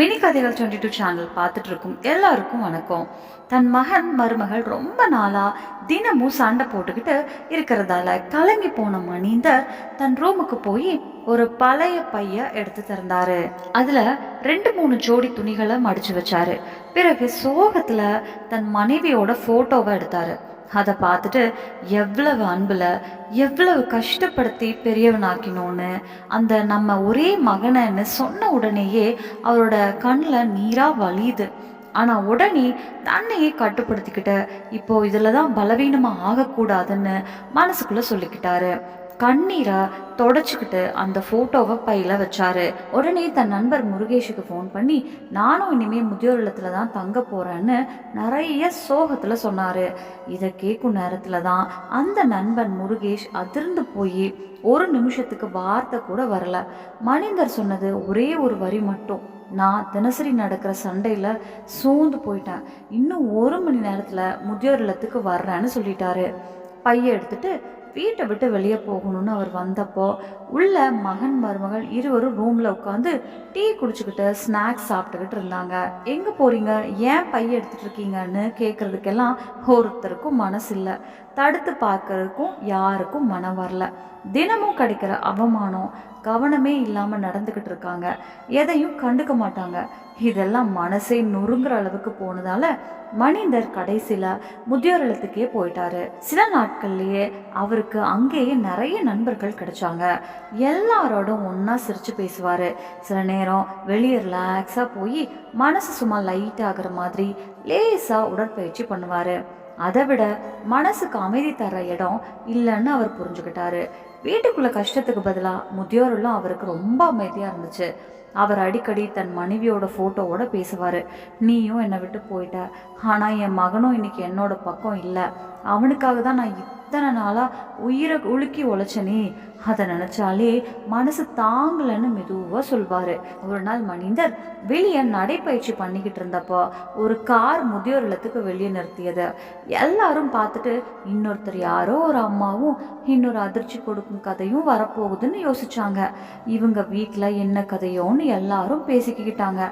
Mini கதைகள் twenty two channel பார்த்துட்டு இருக்கும் எல்லாருக்கும் வணக்கம். தன் மகன் மருமகள் ரொம்ப நாளாக தினமும் சண்டை போட்டுக்கிட்டு இருக்கிறதால கலங்கி போன மனிதர் தன் ரூமுக்கு போய் ஒரு பழைய பைய எடுத்து திறந்தாரு அதில் ரெண்டு மூணு ஜோடி துணிகளை மடிச்சு வச்சாரு. பிறகு சோகத்தில் தன் மனைவியோட ஃபோட்டோவை எடுத்தாரு. அதை பார்த்துட்டு எவ்வளவு அன்பில் எவ்வளவு கஷ்டப்படுத்தி பெரியவனாக்கினோன்னு அந்த நம்ம ஒரே மகனைன்னு சொன்ன உடனேயே அவரோட கண்ணில் நீராக வலியுது ஆனால் உடனே தன்னையே கட்டுப்படுத்திக்கிட்ட இப்போ இதில் தான் பலவீனமாக ஆகக்கூடாதுன்னு மனசுக்குள்ளே சொல்லிக்கிட்டாரு. கண்ணீரை தொடச்சிக்கிட்டு அந்த ஃபோட்டோவை பையில் வச்சாரு. உடனே தன் நண்பர் முருகேஷுக்கு ஃபோன் பண்ணி நானும் இனிமேல் முதியோர் இல்லத்தில் தான் தங்க போகிறேன்னு நிறைய சோகத்தில் சொன்னார். இதை கேட்கும் நேரத்தில் தான் அந்த நண்பன் முருகேஷ் அதிர்ந்து போய் ஒரு நிமிஷத்துக்கு வார்த்தை கூட வரல. மனிதர் சொன்னது ஒரே ஒரு வரி மட்டும். நான் தினசரி நடக்கிற சண்டையில் சூழ்ந்து போயிட்டேன். இன்னும் ஒரு மணி நேரத்தில் முதியோர் இல்லத்துக்கு வர்றேன்னு சொல்லிட்டாரு. பையை எடுத்துட்டு வீட்டை விட்டு வெளியே போகணும்னு அவர் வந்தப்போ உள்ள மகன் மருமகள் இருவரும் ரூமில் உட்காந்து டீ குடிச்சுக்கிட்டு ஸ்நாக்ஸ் சாப்பிட்டுக்கிட்டு இருந்தாங்க. எங்கே போகிறீங்க ஏன் பைய எடுத்துகிட்டு இருக்கீங்கன்னு கேட்குறதுக்கெல்லாம் ஒருத்தருக்கும் மனசு இல்லை. தடுத்து பார்க்கறதுக்கும் யாருக்கும் மனம் வரல. தினமும் கிடைக்கிற அவமானம் கவனமே இல்லாமல் நடந்துக்கிட்டு இருக்காங்க. எதையும் கண்டுக்க மாட்டாங்க. இதெல்லாம் மனசே நொறுங்குற அளவுக்கு போனதால மனிதர் கடைசியில் முதியோர் இல்லத்துக்கே போயிட்டாரு. சில நாட்கள்லயே அவருக்கு அங்கேயே நிறைய நண்பர்கள் கிடைச்சாங்க. எல்லாரோடும் ஒன்றா சிரிச்சு பேசுவார். சில நேரம் வெளியே ரிலாக்ஸாக போய் மனசு சும்மா லைட் ஆகுற மாதிரி லேசாக உடற்பயிற்சி பண்ணுவார். அதை விட மனசுக்கு அமைதி தர இடம் இல்லைன்னு அவர் புரிஞ்சுக்கிட்டாரு. வீட்டுக்குள்ள கஷ்டத்துக்கு பதிலாக முதியோரெல்லாம் அவருக்கு ரொம்ப அமைதியாக இருந்துச்சு. அவர் அடிக்கடி தன் மனைவியோட ஃபோட்டோவோட பேசுவார். நீயும் என்னை விட்டு போயிட்ட. ஆனால் என் மகனும் இன்னைக்கு என்னோட பக்கம் இல்லை. அவனுக்காக தான் நான் இத்தனை நாளாக உயிரை உலுக்கி உழைச்சனே அதை நினச்சாலே மனசு தாங்கலைன்னு மெதுவாக சொல்வார். ஒரு நாள் மனிதர் வெளியே நடைப்பயிற்சி பண்ணிக்கிட்டு இருந்தப்போ ஒரு கார் முதியோர் இல்லத்துக்கு வெளியே நிறுத்தியது. எல்லாரும் பார்த்துட்டு இன்னொருத்தர் யாரோ ஒரு அம்மாவும் இன்னொரு அதிர்ச்சி கொடுக்கும் கதையும் வரப்போகுதுன்னு யோசிச்சாங்க. இவங்க வீட்டில் என்ன கதையோன்னு எல்லாரும் பேசிக்கிட்டாங்க.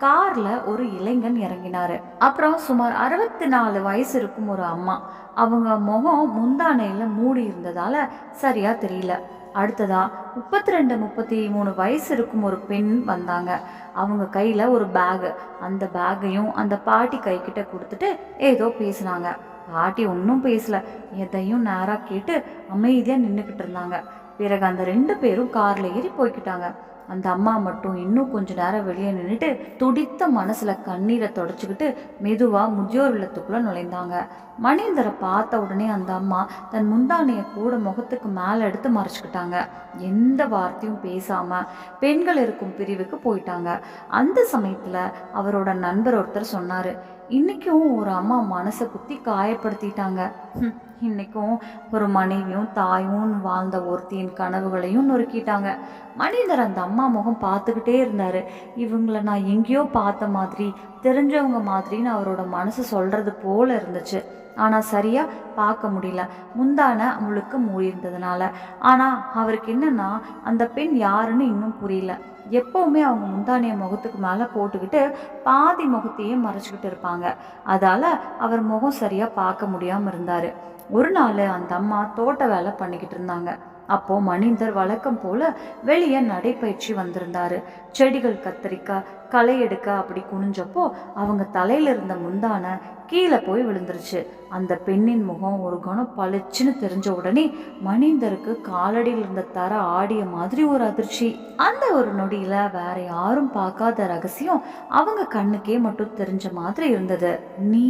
கார்ல ஒரு இளைஞன் இறங்கினாரு. அப்புறம் சுமார் அறுபத்தி நாலு வயசு இருக்கும் ஒரு அம்மா. அவங்க முகம் முந்தானையில மூடி இருந்ததால சரியா தெரியல. அடுத்ததா முப்பத்தி ரெண்டு முப்பத்தி மூணு வயசு இருக்கும் ஒரு பெண் வந்தாங்க. அவங்க கையில ஒரு பேகு அந்த பேக்கையும் அந்த பாட்டி கைக்கிட்ட கொடுத்துட்டு ஏதோ பேசுனாங்க. பாட்டி ஒன்றும் பேசல. எதையும் நேராக கேட்டு அமைதியாக நின்றுக்கிட்டு இருந்தாங்க. பிறகு அந்த ரெண்டு பேரும் கார்ல ஏறி போய்க்கிட்டாங்க. அந்த அம்மா மட்டும் இன்னும் கொஞ்ச நேரம் வெளியே நின்றுட்டு துடித்த மனசுல கண்ணீரை தொடச்சிக்கிட்டு மெதுவா முதியோர் இல்லத்துக்குள்ள நுழைந்தாங்க. மணிந்தரை பார்த்த உடனே அந்த அம்மா தன் முந்தானைய கூட முகத்துக்கு மேல எடுத்து மறைச்சிக்கிட்டாங்க. எந்த வார்த்தையும் பேசாம பெண்கள் இருக்கும் பிரிவுக்கு போயிட்டாங்க. அந்த சமயத்துல அவரோட நண்பர் ஒருத்தர் சொன்னாரு இன்னைக்கும் ஒரு அம்மா மனசை குத்தி காயப்படுத்திட்டாங்க. இன்றைக்கும் இன்னைக்கும் ஒரு மனைவியும் தாயும் வாழ்ந்த ஒருத்தியின் கனவுகளையும் நொறுக்கிட்டாங்க. மனிதர் அந்த அம்மா முகம் பார்த்துக்கிட்டே இருந்தார். இவங்கள நான் எங்கேயோ பார்த்த மாதிரி தெரிஞ்சவங்க மாதிரின்னு அவரோட மனசு சொல்கிறது போல இருந்துச்சு. ஆனால் சரியாக பார்க்க முடியல. முந்தான முழுக்க மூடியிருந்ததுனால ஆனால் அவருக்கு என்னென்னா அந்த பெண் யாருன்னு இன்னும் புரியல. எப்போவுமே அவங்க முந்தானிய முகத்துக்கு மேலே போட்டுக்கிட்டு பாதி முகத்தையும் மறைச்சிக்கிட்டு இருப்பாங்க. அதால் அவர் முகம் சரியாக பார்க்க முடியாமல் இருந்தார். ஒரு நாள் அந்த அம்மா தோட்ட வேலை பண்ணிக்கிட்டு இருந்தாங்க. அப்போது மனிதர் வழக்கம் போல் வெளியே நடைப்பயிற்சி வந்திருந்தார். செடிகள் கத்தரிக்க களை எடுக்க அப்படி குனிஞ்சப்போ அவங்க தலையில் இருந்த முந்தான கீழே போய் விழுந்துருச்சு. அந்த பெண்ணின் முகம் ஒரு கணம் பளிச்சுன்னு தெரிஞ்ச உடனே மணிந்தருக்கு காலடியில் இருந்த தர ஆடிய மாதிரி ஒரு அதிர்ச்சி. அந்த ஒரு நொடியில வேற யாரும் பார்க்காத ரகசியம் அவங்க கண்ணுக்கே மட்டும் தெரிஞ்ச மாதிரி இருந்தது. நீ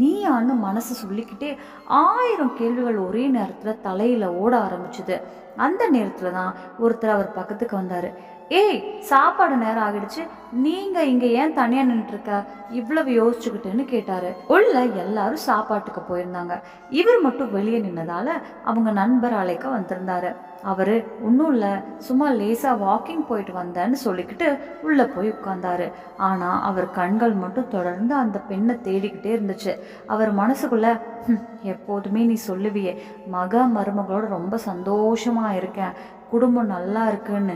நீயான்னு மனசு சொல்லிக்கிட்டே ஆயிரம் கேள்விகள் ஒரே நேரத்துல தலையில ஓட ஆரம்பிச்சுது. அந்த நேரத்துல தான் ஒருத்தர் அவர் பக்கத்துக்கு வந்தாரு. ஏய் சாப்பாடு நேரம் ஆகிடுச்சு. நீங்க இங்க ஏன் தனியா நின்றுட்டுருக்க இவ்வளவு யோசிச்சுக்கிட்டுன்னு கேட்டாரு. உள்ள எல்லாரும் சாப்பாட்டுக்கு போயிருந்தாங்க. இவர் மட்டும் வெளியே நின்னதால அவங்க நண்பர் அழைக்க வந்திருந்தாரு. அவரு ஒன்றும் இல்லை. சும்மா லேசா வாக்கிங் போயிட்டு வந்தேன்னு சொல்லிக்கிட்டு உள்ள போய் உட்கார்ந்தாரு. ஆனா அவர் கண்கள் மட்டும் தொடர்ந்து அந்த பெண்ணை தேடிக்கிட்டே இருந்துச்சு. அவர் மனசுக்குள்ள எப்போதுமே நீ சொல்லுவியே. மக மருமகளோட ரொம்ப சந்தோஷமா இருக்கேன். குடும்பம் நல்லா இருக்குன்னு.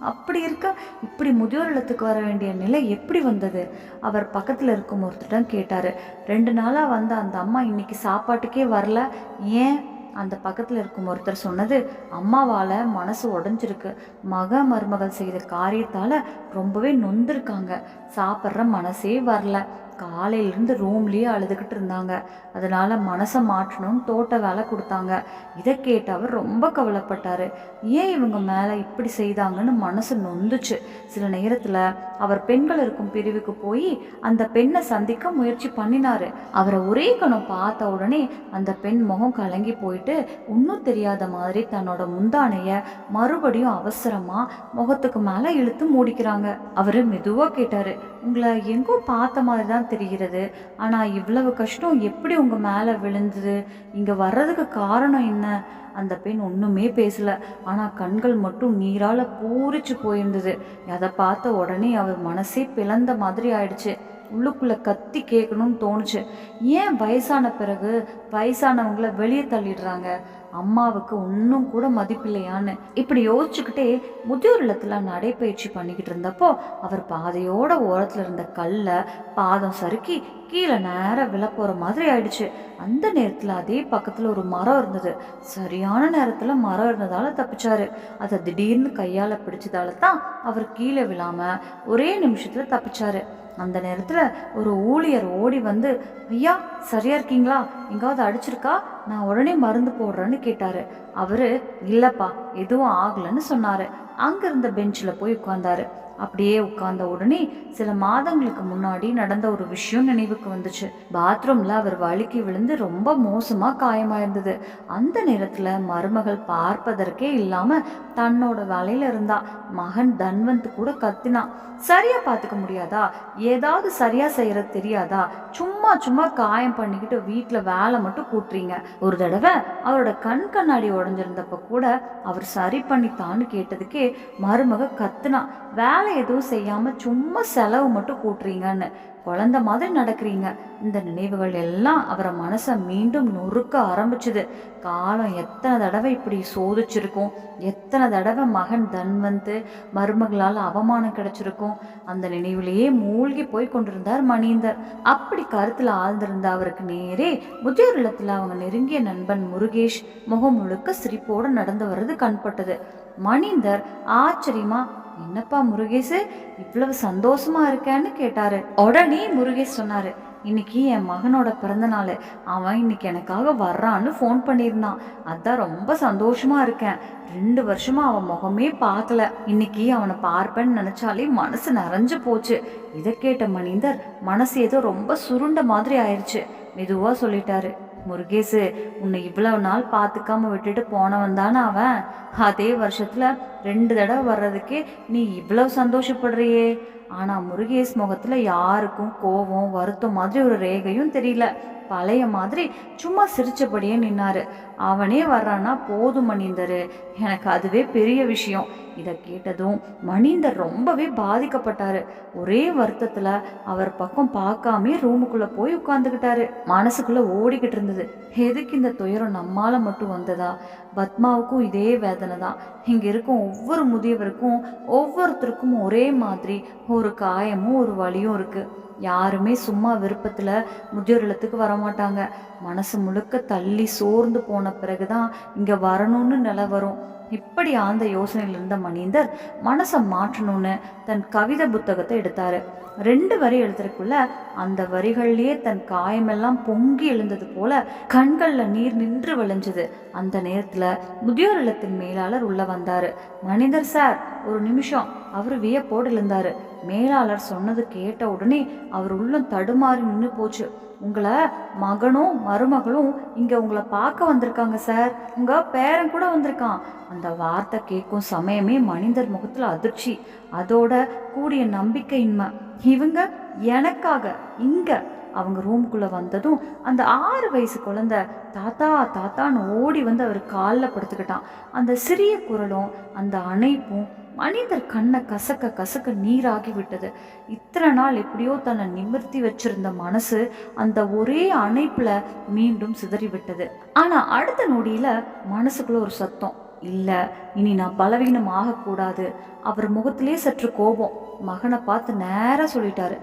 அப்படி இருக்க இப்படி முதியோர் இல்லத்துக்கு வர வேண்டிய நிலை எப்படி வந்தது? அவர் பக்கத்தில் இருக்கும் ஒருத்தரிடம் கேட்டார். ரெண்டு நாளாக வந்த அந்த அம்மா இன்னைக்கு சாப்பாட்டுக்கே வரல. ஏன்? அந்த பக்கத்தில் இருக்கும் ஒருத்தர் சொன்னது அம்மாவால் மனசு உடஞ்சிருக்கு. மக மருமகள் செய்த காரியத்தால் ரொம்பவே நொந்திருக்காங்க. சாப்பிட்ற மனசே வரல. காலையிலேருந்து ரூம்லேயே அழுதுகிட்டு இருந்தாங்க. அதனால் மனசை மாற்றணும்னு தோட்ட வேலை கொடுத்தாங்க. இதை கேட்டு அவர் ரொம்ப கவலைப்பட்டார். ஏன் இவங்க மேலே இப்படி செய்தாங்கன்னு மனசு நொந்துச்சு. சில நேரத்தில் அவர் பெண்கள் இருக்கும் பிரிவுக்கு போய் அந்த பெண்ணை சந்திக்க முயற்சி பண்ணினாரு. அவரை ஒரே கணம் பார்த்த உடனே அந்த பெண் முகம் கலங்கி போயிட்டு ஒன்றும் தெரியாத மாதிரி தன்னோட முந்தானையை மறுபடியும் அவசரமாக முகத்துக்கு மேலே இழுத்து மூடிக்கிறாங்க. அவர் மெதுவாக கேட்டார் உங்களை எங்கோ பார்த்த மாதிரி தான் தெரிகிறது. ஆனால் இவ்வளவு கஷ்டம் எப்படி உங்கள் மேலே விழுந்தது? இங்கே வர்றதுக்கு காரணம் என்ன? அந்த பெண் ஒன்றுமே பேசல. ஆனால் கண்கள் மட்டும் நீரால் பூரிச்சு போயிருந்தது. அதை பார்த்த உடனே அவர் மனசே பிளந்த மாதிரி ஆயிடுச்சு. உள்ளுக்குள்ள கத்தி கேட்கணும்னு தோணுச்சு. ஏன் வயசான பிறகு? வயசானவங்கள வெளியே தள்ளிடுறாங்க. அம்மாவுக்கு ஒன்றும் கூட மதிப்பில்லையான்னு இப்படி யோசிச்சுக்கிட்டே முதியோர் இல்லத்தில் நடைப்பயிற்சி பண்ணிக்கிட்டு இருந்தப்போ அவர் பாதையோட ஓரத்தில் இருந்த கல்லை பாதம் சறுக்கி கீழே நேராக விழப்போகிற மாதிரி ஆயிடுச்சு. அந்த நேரத்தில் அதே பக்கத்தில் ஒரு மரம் இருந்தது. சரியான நேரத்தில் மரம் இருந்ததால் தப்பிச்சாரு. அதை திடீர்னு கையால் பிடிச்சதால தான் அவர் கீழே விழாமல் ஒரே நிமிஷத்தில் தப்பிச்சாரு. அந்த நேரத்தில் ஒரு ஊழியர் ஓடி வந்து ஐயா சரியா இருக்கீங்களா? எங்காவது அடிச்சிருக்கா? நான் உடனே மருந்து போடுறேன்னு கேட்டாரு. அவரு இல்லப்பா எதுவும் ஆகலைன்னு சொன்னாரு. அங்க இருந்த பெஞ்சில் போய் உட்கார்ந்தாரு. அப்படியே உட்கார்ந்த உடனே சில மாதங்களுக்கு முன்னாடி நடந்த ஒரு விஷயம் நினைவுக்கு வந்துச்சு. பாத்ரூம்ல அவர் வழுக்கி விழுந்து ரொம்ப மோசமா காயமாயிருந்தது. அந்த நேரத்துல மருமகள் பார்ப்பதற்கே இல்லாம தன்னோட வேலையில இருந்தா மகன் தன்வந்த் கூட கத்தினான் சரியா பார்த்துக்க முடியாதா? ஏதாவது சரியா செய்யறது தெரியாதா? சும்மா சும்மா காயம் பண்ணிக்கிட்டு வீட்டுல வேலை மட்டும் கூட்டுறீங்க. ஒரு தடவை அவரோட கண் கண்ணாடி உடஞ்சிருந்தப்ப கூட அவர் சரி பண்ணித்தான்னு கேட்டதுக்கே மருமக கத்துனா வேலை எதுவும் செய்யாம சும்மா செலவு மட்டும் கூட்டுறீங்கன்னு. குழந்த மாதிரி நடக்கிறீங்க. இந்த நினைவுகள் எல்லாம் அவரை மனசை மீண்டும் நொறுக்க ஆரம்பிச்சுது. காலம் எத்தனை தடவை இப்படி சோதிச்சிருக்கும்? எத்தனை தடவை மகன் தன்வந்து மருமகளால் அவமானம் கிடைச்சிருக்கும்? அந்த நினைவிலேயே மூழ்கி போய் கொண்டிருந்தார் மணிந்தர். அப்படி கருத்தில் ஆழ்ந்திருந்த அவருக்கு நேரே முதியோர் இல்லத்தில் அவங்க நெருங்கிய நண்பன் முருகேஷ் முகம் முழுக்க சிரிப்போடு நடந்து வர்றது கண்பட்டது. மணிந்தர் ஆச்சரியமா என்னப்பா முருகேஷ் இவ்வளவு சந்தோஷமா இருக்கேன்னு கேட்டாரு. உடனே முருகேஷ் சொன்னாரு இன்னைக்கு என் மகனோட பிறந்த நாள். அவன் இன்னைக்கு எனக்காக வர்றான்னு ஃபோன் பண்ணியிருந்தான். அதான் ரொம்ப சந்தோஷமா இருக்கேன். ரெண்டு வருஷமா அவன் முகமே பார்க்கல. இன்னைக்கு அவனை பார்ப்பேன்னு நினைச்சாலே மனசு நிறைஞ்சு போச்சு. இதை கேட்ட மனிதர் மனசு ஏதோ ரொம்ப சுருண்ட மாதிரி ஆயிடுச்சு மெதுவாக சொல்லிட்டாரு முருகேசு உன்னை இவ்வளவு நாள் பார்த்துக்காம விட்டுட்டு போனவன் தானே அவன்? அதே வருஷத்துல ரெண்டு தடவை வர்றதுக்கே நீ இவ்வளவு சந்தோஷப்படுறியே. ஆனா முருகேஷ் முகத்துல யாருக்கும் கோபம் வருத்தம் மாதிரி ஒரு ரேகையும் தெரியல. பழைய மாதிரி சும்மா சிரிச்சபடியே நின்னாரு. அவனே வர்றான்னா போதும் மணிந்தர். எனக்கு அதுவே பெரிய விஷயம். இதை கேட்டதும் மணிந்தர் ரொம்பவே பாதிக்கப்பட்டாரு. ஒரே வருத்தத்துல அவர் பக்கம் பார்க்காமே ரூமுக்குள்ள போய் உட்காந்துக்கிட்டாரு மனசுக்குள்ள ஓடிக்கிட்டு இருந்தது. எதுக்கு இந்த துயரம் நம்மால மட்டும் வந்ததா? பத்மாவுக்கும் இதே வேதனை தான். இங்க இருக்கும் ஒவ்வொரு முதியவருக்கும் ஒவ்வொருத்தருக்கும் ஒரே மாதிரி ஒரு காயமும் ஒரு வலியும் இருக்குது யாருமே சும்மா விருப்பத்தில் முதியோர் இல்லத்துக்கு வரமாட்டாங்க. மனசு முழுக்க தள்ளி சோர்ந்து போன பிறகுதான் இங்கே வரணும்னு நிலை வரும். இப்படி ஆழ்ந்த யோசனையில் இருந்த மனிதர் மனசை மாற்றணும்னு தன் கவிதை புத்தகத்தை எடுத்தார். ரெண்டு வரி எழுதுறதுக்குள்ள அந்த வரிகள்லேயே தன் காயமெல்லாம் பொங்கி எழுந்தது போல கண்களில் நீர் நின்று விளைஞ்சது. அந்த நேரத்தில் முதியோர் இல்லத்தின் மேலாளர் உள்ளே வந்தார். மனிதர் சார் ஒரு நிமிஷம். அவர் வியப்போடு எழுந்தார். மேலாளர் சொன்னது கேட்ட உடனே அவர் உள்ளம் தடுமாறி நின்று போச்சு. உங்களை மகனும் மருமகளும் இங்க உங்களை பார்க்க வந்திருக்காங்க சார். உங்க பேரன் கூட வந்திருக்கான். அந்த வார்த்தை கேட்கும் சமயமே மனிதர் முகத்துல அதிர்ச்சி. அதோட கூடிய நம்பிக்கையின்மை. இவங்க எனக்காக இங்க. அவங்க ரூமுக்குள்ள வந்ததும் அந்த ஆறு வயசு குழந்தை தாத்தா தாத்தான்னு ஓடி வந்து அவர் காலில் படுத்துக்கிட்டான். அந்த சிறிய குரலும் அந்த அணைப்பும் மனிதர் கண்ணை கசக்க கசக்க நீராகி விட்டது. இத்தனை நாள் எப்படியோ தன்னை நிமிர்த்தி வச்சிருந்த மனசு அந்த ஒரே அணைப்புல மீண்டும் சிதறிவிட்டது. ஆனா அடுத்த நொடியில மனசுக்குள்ள ஒரு சத்தம் இல்லை இனி நான் பலவீனம் ஆகக்கூடாது. அவர் முகத்திலே சற்று கோபம். மகனை பார்த்து நேராக சொல்லிட்டாரு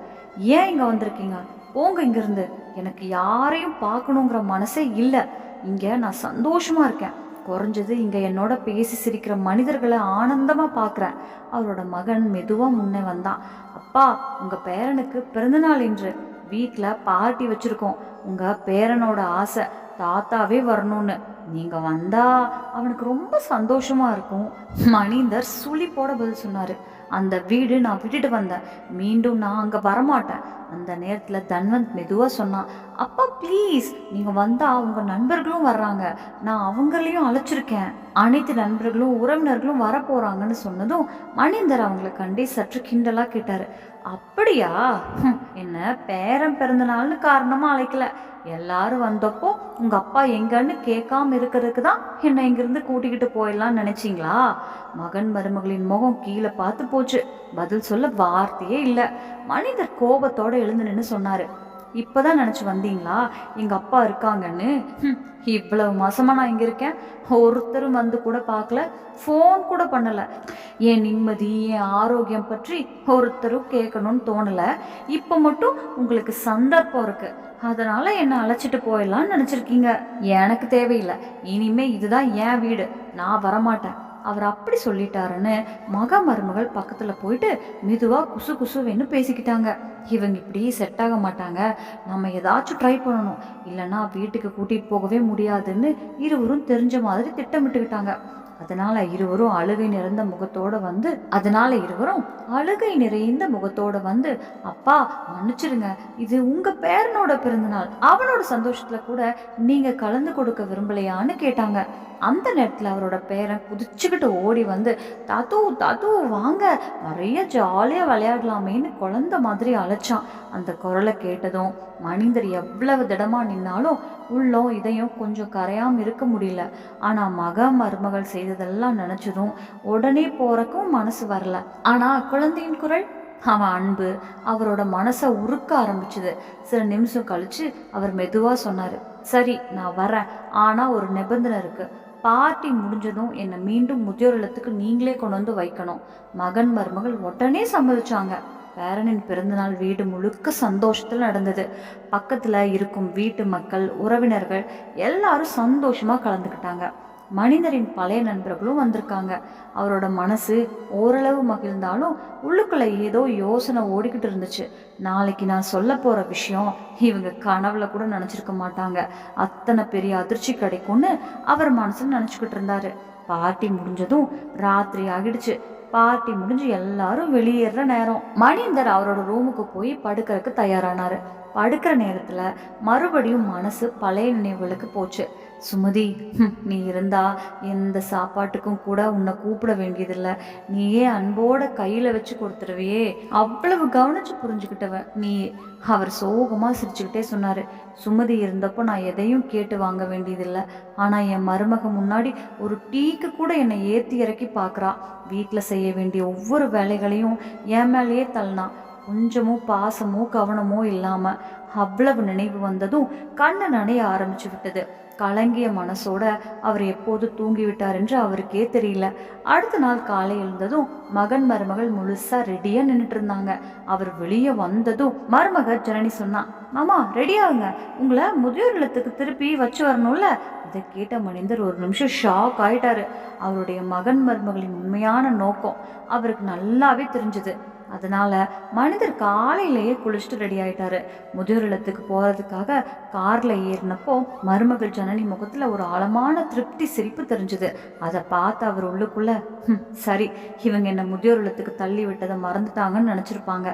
ஏன் இங்கே வந்திருக்கீங்க? போங்க இங்கிருந்து. எனக்கு யாரையும் பார்க்கணுங்கிற மனசே இல்லை. இங்கே நான் சந்தோஷமா இருக்கேன். குறைஞ்சது இங்கே என்னோட பேசி சிரிக்கிற மனிதர்களை ஆனந்தமாக பார்க்குறேன் அவரோட மகன் மெதுவாக முன்னே வந்தான். அப்பா உங்கள் பேரனுக்கு பிறந்தநாள் இன்று. வீட்டில் பார்ட்டி வச்சுருக்கோம். உங்கள் பேரனோட ஆசை தாத்தாவே வரணும்னு. நீங்கள் வந்தால் அவனுக்கு ரொம்ப சந்தோஷமாக இருக்கும். மணிந்தர் சுழிப்போட பதில் சொன்னார். அந்த வீடு நான் விட்டுட்டு வந்தேன். மீண்டும் நான் அங்கே வரமாட்டேன். அந்த நேரத்தில் தன்வந்த் மெதுவாக சொன்னான் அப்பா ப்ளீஸ் நீங்கள் வந்தால் அவங்க நண்பர்களும் வர்றாங்க. நான் அவங்களையும் அழைச்சிருக்கேன். அனைத்து நண்பர்களும் உறவினர்களும் வரப்போகிறாங்கன்னு சொன்னதும் மணிந்தர் அவங்கள கண்டே சற்று கிண்டலாக கேட்டார். அப்படியா? என்ன பேரன் பிறந்த நாள்னு காரணமாக அழைக்கல. எல்லாரும் வந்தப்போ உங்கள் அப்பா எங்கன்னு கேட்காம இருக்கிறதுக்கு தான் என்னை இங்கிருந்து கூட்டிக்கிட்டு போயிடலாம்னு நினைச்சீங்களா? மகன் மருமகளின் முகம் கீழே பார்த்து போச்சு. பதில் சொல்ல வார்த்தையே இல்லை. மனிதர் கோபத்தோட எழுந்து நின்று சொன்னாரு. இப்போதான் நினச்சி வந்தீங்களா? எங்கள் அப்பா இருக்காங்கன்னு? இவ்வளவு மாசமாக நான் இங்கே இருக்கேன். ஒருத்தரும் வந்து கூட பார்க்கல. ஃபோன் கூட பண்ணலை. என் நிம்மதி என் ஆரோக்கியம் பற்றி ஒருத்தரும் கேட்கணும்னு தோணல. இப்போ மட்டும் உங்களுக்கு சந்தர்ப்பம் இருக்குது அதனால் என்னை அழைச்சிட்டு போயிடலாம்னு நினச்சிருக்கீங்க. எனக்கு தேவையில்லை. இனிமே இதுதான் என் வீடு. நான் வரமாட்டேன். அவர் அப்படி சொல்லிட்டாருன்னு மக மருமகள் பக்கத்தில் போயிட்டு மெதுவாக குசு குசுவேன்னு பேசிக்கிட்டாங்க. இவங்க இப்படி செட் ஆக மாட்டாங்க. நம்ம ஏதாச்சும் ட்ரை பண்ணணும். இல்லைன்னா வீட்டுக்கு கூட்டிகிட்டு போகவே முடியாதுன்னு இருவரும் தெரிஞ்ச மாதிரி திட்டமிட்டுக்கிட்டாங்க. அதனால இருவரும் அழுகை நிறைந்த முகத்தோட வந்து அதனால இருவரும் அழுகை நிறைந்த முகத்தோட வந்து அப்பா மன்னிச்சிடுங்க இது உங்க பேரனோட பிறந்தநாள். அவனோட சந்தோஷத்துல கூட நீங்க கலந்து கொடுக்க விரும்பலையான்னு கேட்டாங்க. அந்த நேரத்தில் அவரோட பேரன் குதிச்சுக்கிட்டு ஓடி வந்து தாத்து தாத்து வாங்க. நிறைய ஜாலியாக விளையாடலாமேன்னு குழந்த மாதிரி அழைச்சான். அந்த குரலை கேட்டதும் மனிதர் எவ்வளவு திடமாக நின்னாலும் உள்ளம் இதையும் கொஞ்சம் கரையாமல் இருக்க முடியல. ஆனால் மக மருமகள் செய்ததெல்லாம் நினச்சதும் உடனே போறக்கும் மனசு வரல. ஆனால் குழந்தையின் குரல் அவன் அன்பு அவரோட மனசை உருக்க ஆரம்பிச்சுது. சில நிமிஷம் கழிச்சு அவர் மெதுவாக சொன்னார் சரி நான் வரேன் ஆனால் ஒரு நிபந்தனை இருக்கு. பார்ட்டி முடிஞ்சதும் என்னை மீண்டும் முதியோர் இல்லத்துக்கு நீங்களே கொண்டு வந்து வைக்கணும். மகன் மருமகள் உடனே சம்மதிச்சாங்க. பேரனின் பிறந்தநாள் வீடு முழுக்க சந்தோஷத்தில் நடந்தது. பக்கத்தில் இருக்கும் வீட்டு மக்கள் உறவினர்கள் எல்லாரும் சந்தோஷமாக கலந்துக்கிட்டாங்க. மனிதரின் பழைய நண்பர்களும் வந்திருக்காங்க. அவரோட மனசு ஓரளவு மகிழ்ந்தாலும் உள்ளுக்குள்ள ஏதோ யோசனை ஓடிக்கிட்டு இருந்துச்சு. நாளைக்கு நான் சொல்ல போகிற விஷயம் இவங்க கனவுல கூட நினச்சிருக்க மாட்டாங்க. அத்தனை பெரிய அதிர்ச்சி கிடைக்கும்னு அவர் மனசில் நினச்சிக்கிட்டு இருந்தாரு. பார்ட்டி முடிஞ்சதும் ராத்திரி ஆகிடுச்சு. பார்ட்டி முடிஞ்சு எல்லாரும் வெளியேற நேரம். மணிந்தர் அவரோட ரூமுக்கு போய் படுக்கிறதுக்கு தயாரானாரு. படுக்கிற நேரத்தில் மறுபடியும் மனசு பழைய நினைவுகளுக்கு போச்சு. சுமதி நீ இருந்தா எந்த சாப்பாட்டுக்கும் கூட உன்னை கூப்பிட வேண்டியதில்லை. நீயே அன்போட கையில் வச்சு கொடுத்துருவியே. அவ்வளவு கவனிச்சு புரிஞ்சுக்கிட்டவ நீ அவர் சோகமாக சிரிச்சுக்கிட்டே சொன்னார். சுமதி இருந்தப்போ நான் எதையும் கேட்டு வாங்க வேண்டியதில்லை. ஆனால் என் மருமக முன்னாடி ஒரு டீக்கு கூட என்னை ஏற்றி இறக்கி பார்க்குறா வீட்டில் செய்ய வேண்டிய ஒவ்வொரு வேலைகளையும் என் மேலேயே தள்ளினா. கொஞ்சமும் பாசமோ கவனமோ இல்லாமல் அவ்வளவு நினைவு வந்ததும் கண்ணு நனைய ஆரம்பிச்சு விட்டது. கலங்கிய மனசோட அவர் எப்போது தூங்கிவிட்டார் என்று அவருக்கே தெரியல. அடுத்த நாள் காலை எழுந்ததும் மகன் மருமகள் முழுசா ரெடியா நின்றுட்டு இருந்தாங்க. அவர் வெளியே வந்ததும் மருமக ஜனனி சொன்னான் மாமா ரெடியாகுங்க உங்களை முதியோர் இல்லத்துக்கு திருப்பி வச்சு வரணும்ல? இதை கேட்ட மனிதர் ஒரு நிமிஷம் ஷாக் ஆயிட்டாரு. அவருடைய மகன் மருமகளின் உண்மையான நோக்கம் அவருக்கு நல்லாவே தெரிஞ்சது. அதனால மனிதர் காலையிலேயே குளிச்சுட்டு ரெடி ஆயிட்டாரு. முதியோர் இல்லத்துக்கு போறதுக்காக கார்ல ஏறினப்போ மருமகள் ஜனனி முகத்துல ஒரு ஆழமான திருப்தி சிரிப்பு தெரிஞ்சது. அதை பார்த்து அவர் உள்ளுக்குள்ள சரி இவங்க என்ன முதியோர் இல்லத்துக்கு தள்ளி விட்டதை மறந்துட்டாங்கன்னு நினைச்சிருப்பாங்க.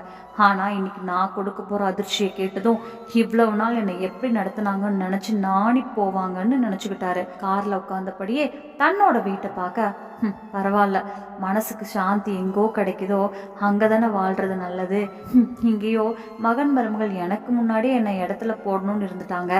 ஆனா இன்னைக்கு நான் கொடுக்க போற அதிர்ச்சியை கேட்டதும் இவ்வளவு நாள் என்னை எப்படி நடத்தினாங்கன்னு நினைச்சு நாணி போவாங்கன்னு நினைச்சுக்கிட்டாரு. கார்ல உட்காந்தபடியே தன்னோட வீட்டை பார்க்க பரவாயில்ல மனசுக்கு சாந்தி எங்கோ கிடைக்குதோ அங்கே தானே வாழ்கிறது நல்லது இங்கேயோ மகன் மருமகள் எனக்கு முன்னாடியே என்னை இடத்துல போடணும்னு இருந்துட்டாங்க.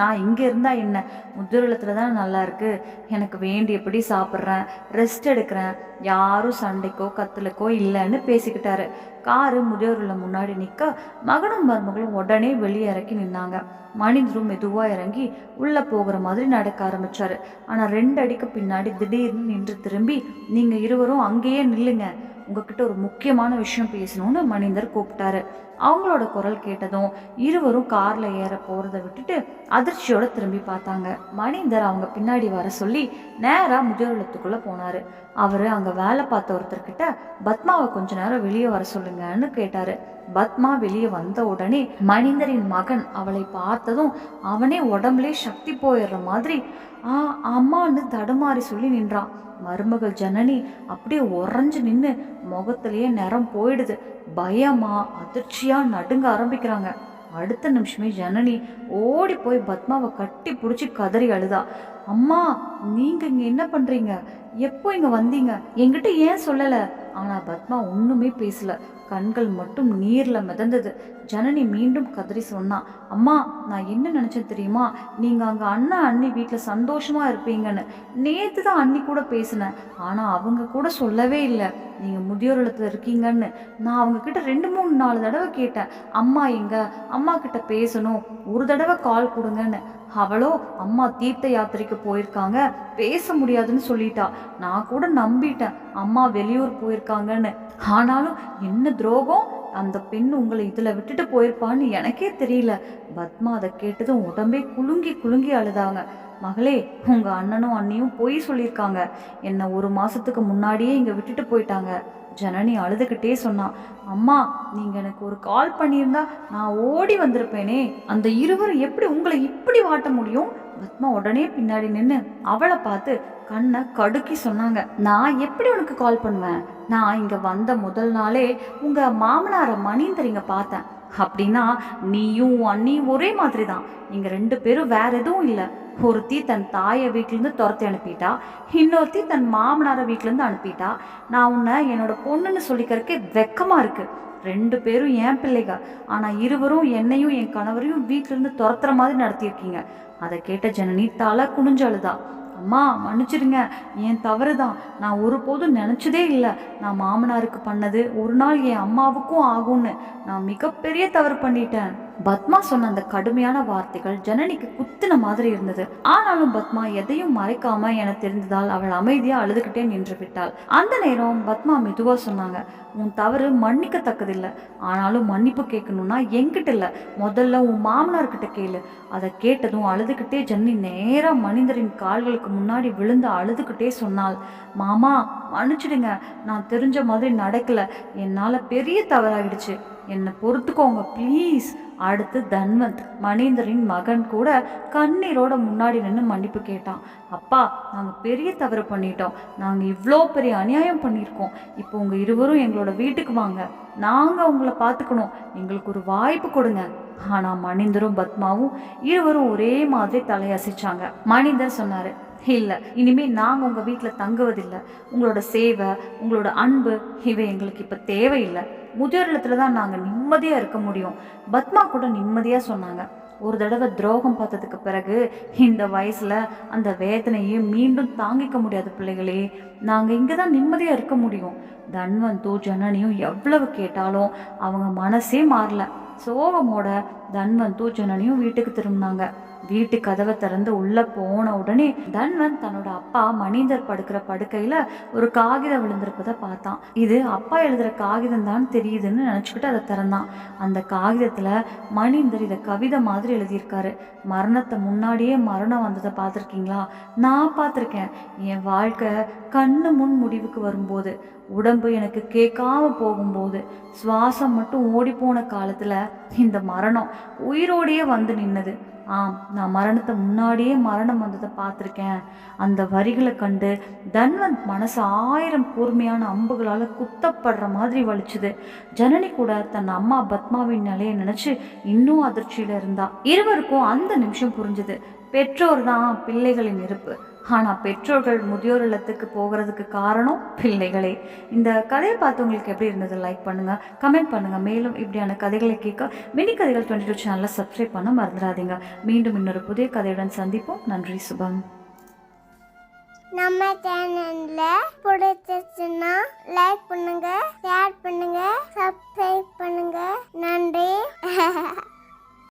நான் இங்கே இருந்தால் என்ன? முதுரலத்தில் தானே நல்லா இருக்கு. எனக்கு வேண்டியபடி சாப்பிட்றேன் ரெஸ்ட் எடுக்கிறேன். யாரும் சண்டைக்கோ கத்தலுக்கோ இல்லைன்னு பேசிக்கிட்டாரு. காரு முதியோரில் முன்னாடி நிற்க மகனும் மருமகளும் உடனே வெளியே இறக்கி நின்னாங்க. மனிதரும் மெதுவாக இறங்கி உள்ளே போகிற மாதிரி நடக்க ஆரம்பிச்சாரு. ஆனால் ரெண்டு அடிக்கு பின்னாடி திடீர்னு நின்று திரும்பி நீங்கள் இருவரும் அங்கேயே நில்லுங்க. உங்ககிட்ட ஒரு முக்கியமான விஷயம் பேசணும்னு மனிதர் கூப்பிட்டாரு. அவங்களோட குரல் கேட்டதும் இருவரும் கார்ல ஏற போறத விட்டுட்டு அதிர்ச்சியோட திரும்பி பார்த்தாங்க. மனிதர் அவங்க பின்னாடி வர சொல்லி நேரா முதியோர் போனாரு. அவரு அங்க வேலை பார்த்த ஒருத்தர்கிட்ட பத்மாவை கொஞ்ச நேரம் வெளியே வர சொல்லுங்கன்னு கேட்டாரு. பத்மா வெளியே வந்த உடனே மனிதரின் மகன் அவளை பார்த்ததும் அவனே உடம்புலே சக்தி போயிடுற மாதிரி ஆ அம்மான்னு தடுமாறி சொல்லி நின்றான் மருமகள் ஜனனி அப்படியே உறைஞ்சு நின்று முகத்திலேயே நிறம் போயிடுது. பயமா அதிர்ச்சியா நடுங்க ஆரம்பிக்கிறாங்க. அடுத்த நிமிஷமே ஜனனி ஓடி போய் பத்மாவை கட்டி பிடிச்சி கதறி அழுதா. அம்மா நீங்க இங்க என்ன பண்றீங்க? எப்போ இங்க வந்தீங்க? என்கிட்ட ஏன் சொல்லல? ஆனா பத்மா ஒண்ணுமே பேசல. கண்கள் மட்டும் நீர்ல மிதந்தது. ஜனனி மீண்டும் கதறி சொன்னான் அம்மா நான் என்ன நினச்சேன் தெரியுமா? நீங்கள் அங்கே அண்ணா அண்ணி வீட்டில் சந்தோஷமாக இருப்பீங்கன்னு. நேற்று தான் அண்ணி கூட பேசினேன். ஆனால் அவங்க கூட சொல்லவே இல்லை. நீங்கள் முதியோர் இடத்துல இருக்கீங்கன்னு. நான் அவங்கக்கிட்ட ரெண்டு மூணு நாலு தடவை கேட்டேன். அம்மா எங்க? அம்மா கிட்ட பேசணும். ஒரு தடவை கால் கொடுங்கன்னு. அவளோ அம்மா தீர்த்த யாத்திரைக்கு போயிருக்காங்க. பேச முடியாதுன்னு சொல்லிட்டா. நான் கூட நம்பிட்டேன். அம்மா வெளியூர் போயிருக்காங்கன்னு. ஆனாலும் என்ன துரோகம்? அந்த பெண் உங்களை இதில் விட்டுட்டு போயிருப்பான்னு எனக்கே தெரியல. பத்மா அதை கேட்டதும் உடம்பே குலுங்கி குலுங்கி அழுதாங்க. மகளே உங்கள் அண்ணனும் அண்ணியும் பொய் சொல்லியிருக்காங்க. என்னை ஒரு மாதத்துக்கு முன்னாடியே இங்கே விட்டுட்டு போயிட்டாங்க. ஜனனி அழுதுகிட்டே சொன்னான் அம்மா நீங்கள் எனக்கு ஒரு கால் பண்ணியிருந்தா நான் ஓடி வந்திருப்பேனே. அந்த இருவரும் எப்படி உங்களை இப்படி வாட்ட முடியும்? பத்மா உடனே பின்னாடி நின்று அவளை பார்த்து கண்ணை கடுக்கி சொன்னாங்க. நான் எப்படி உனக்கு கால் பண்ணுவேன்? நான் இங்கே வந்த முதல் நாளே உங்கள் மாமனாரை மணிந்தரிங்க பார்த்தேன். அப்படின்னா நீயும் அண்ணியும் ஒரே மாதிரி தான் நீங்கள் ரெண்டு பேரும் வேற எதுவும் இல்லை. ஒருத்தி தன் தாயை வீட்டிலேருந்து துரத்தி அனுப்பிட்டா இன்னொருத்தி தன் மாமனாரை வீட்டிலேருந்து அனுப்பிட்டா நான் உன்னை என்னோட பொண்ணுன்னு சொல்லிக்கிறதுக்கே வெக்கமாக இருக்குது ரெண்டு பேரும் என் பிள்ளைங்க ஆனால் இருவரும் என்னையும் என் கணவரையும் வீட்டிலேருந்து துரத்துற மாதிரி நடத்தியிருக்கீங்க. அதை கேட்ட ஜனனி தலை குனிஞ்சழுதா அம்மா மன்னிச்சிடுங்க. என் தவறு தான் நான் ஒருபோதும் நினச்சதே இல்லை. நான் மாமனாருக்கு பண்ணது ஒரு நாள் என் அம்மாவுக்கும் ஆகும்னு. நான் மிகப்பெரிய தவறு பண்ணிட்டேன். பத்மா சொன்ன அந்த கடுமையான வார்த்தைகள் ஜனனிக்கு குத்துன மாதிரி இருந்தது. ஆனாலும் பத்மா எதையும் மறைக்காம என தெரிந்ததால் அவள் அமைதியா அழுதுகிட்டே நின்று விட்டாள். அந்த நேரம் பத்மா மெதுவா சொன்னாங்க உன் தவறு மன்னிக்கத்தக்கதில்லை. ஆனாலும் மன்னிப்பு கேட்கணும்னா என்கிட்ட இல்லை. முதல்ல உன் மாமனார்கிட்ட கேளு. அதை கேட்டதும் அழுதுகிட்டே ஜன்னி நேரா மனிதரின் கால்களுக்கு முன்னாடி விழுந்து அழுதுகிட்டே சொன்னாள் மாமா மன்னிச்சிடுங்க. நான் தெரிஞ்ச மாதிரி நடக்கல. என்னால பெரிய தவறாயிடுச்சு. என்னை பொறுத்துக்கோங்க ப்ளீஸ் அடுத்து தன்வந்த் மணீந்தரின் மகன் கூட கண்ணீரோட முன்னாடி நின்று மன்னிப்பு கேட்டான். அப்பா நாங்கள் பெரிய தவறு பண்ணிட்டோம். நாங்கள் இவ்வளோ பெரிய அநியாயம் பண்ணியிருக்கோம். இப்போ உங்கள் இருவரும் எங்களோட வீட்டுக்கு வாங்க. நாங்கள் உங்களை பார்த்துக்கணும் எங்களுக்கு ஒரு வாய்ப்பு கொடுங்க. ஆனால் மணிந்தரும் பத்மாவும் இருவரும் ஒரே மாதிரி தலையசைச்சாங்க. மணிந்தர் சொன்னார் இல்லை இனிமேல் நாங்கள் உங்கள் வீட்டில் தங்குவதில்லை. உங்களோட சேவை உங்களோட அன்பு இவை எங்களுக்கு இப்போ தேவையில்லை. முதியோர் இல்லத்துல தான் நாங்கள் நிம்மதியாக இருக்க முடியும். பத்மா கூட நிம்மதியாக சொன்னாங்க. ஒரு தடவை துரோகம் பார்த்ததுக்கு பிறகு இந்த வயசில் அந்த வேதனையை மீண்டும் தாங்கிக்க முடியாது பிள்ளைகளே. நாங்கள் இங்கே தான் நிம்மதியாக இருக்க முடியும். தன்வந்தும் ஜனனியும் எவ்வளவு கேட்டாலும் அவங்க மனசே மாறல. சோகமோட தன்வந்தும் ஜனனியும் வீட்டுக்கு திரும்பினாங்க. வீட்டு கதவை திறந்து உள்ள போன உடனே தன்வந்த் தன்னோட அப்பா மணிந்தர் படுக்கிற படுக்கையில ஒரு காகிதம் விழுந்திருப்பதை பார்த்தான். இது அப்பா எழுதுற காகிதம் தான் தெரியுதுன்னு நினச்சிக்கிட்டு அதை திறந்தான். அந்த காகிதத்துல மணிந்தர் இதை கவிதை மாதிரி எழுதியிருக்காரு. மரணத்தை முன்னாடியே மரணம் வந்ததை பார்த்துருக்கீங்களா? நான் பார்த்துருக்கேன். என் வாழ்க்கை கண்ணு முன் முடிவுக்கு வரும்போது உடம்பு எனக்கு கேட்காம போகும்போது சுவாசம் மட்டும் ஓடி போன காலத்துல இந்த மரணம் உயிரோடையே வந்து நின்னது. ஆம் நான் மரணத்தை முன்னாடியே மரணம் வந்ததை பார்த்துருக்கேன். அந்த வரிகளை கண்டு தன்வந்த் மனசு ஆயிரம் கூர்மையான அம்புகளால் குத்தப்படுற மாதிரி வலிச்சுது. ஜனனி கூட தன் அம்மா பத்மாவின் நிலையை நினச்சி இன்னும் அதிர்ச்சியில் இருந்தா. இருவருக்கும் அந்த நிமிஷம் புரிஞ்சுது. பெற்றோர் தான் பிள்ளைகளின் இருப்பு ஆனால் பெற்றோர்கள் முதியோர் இல்லத்துக்கு போகிறதுக்கு காரணம் பிள்ளைகளே. இந்த கதையை பார்த்து உங்களுக்கு எப்படி இருந்தது? லைக் பண்ணுங்கள் கமெண்ட் பண்ணுங்கள் மேலும் இப்படியான கதைகளை கேட்க மினி கதைகள் டுவெண்ட்டி டூ சேனலை சப்ஸ்கிரைப் பண்ண மறந்துடாதீங்க. மீண்டும் இன்னொரு புதிய கதையுடன் சந்திப்போம். நன்றி சுபம். நம்ம சேனல்ல பிடிச்சிருச்சுன்னா லைக் பண்ணுங்க ஷேர் பண்ணுங்க சப்ஸ்கிரைப் பண்ணுங்க. நன்றி.